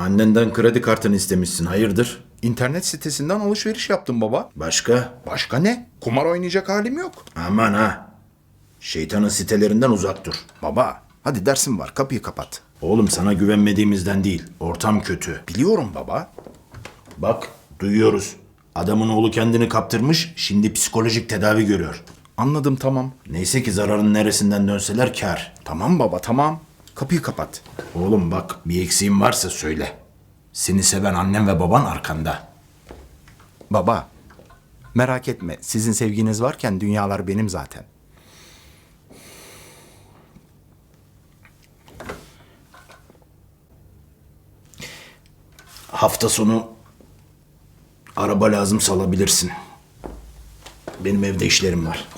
Annenden kredi kartını istemişsin. Hayırdır? İnternet sitesinden alışveriş yaptım baba. Başka? Başka ne? Kumar oynayacak halim yok. Aman ha. Şeytanın sitelerinden uzak dur. Baba, hadi dersim var. Kapıyı kapat. Oğlum sana güvenmediğimizden değil. Ortam kötü. Biliyorum baba. Bak duyuyoruz. Adamın oğlu kendini kaptırmış. Şimdi psikolojik tedavi görüyor. Anladım tamam. Neyse ki zararın neresinden dönseler kar. Tamam baba tamam. Kapıyı kapat. Oğlum bak bir eksiğin varsa söyle. Seni seven annem ve baban arkanda. Baba, merak etme. Sizin sevginiz varken dünyalar benim zaten. Hafta sonu araba lazım salabilirsin. Benim evde işlerim var.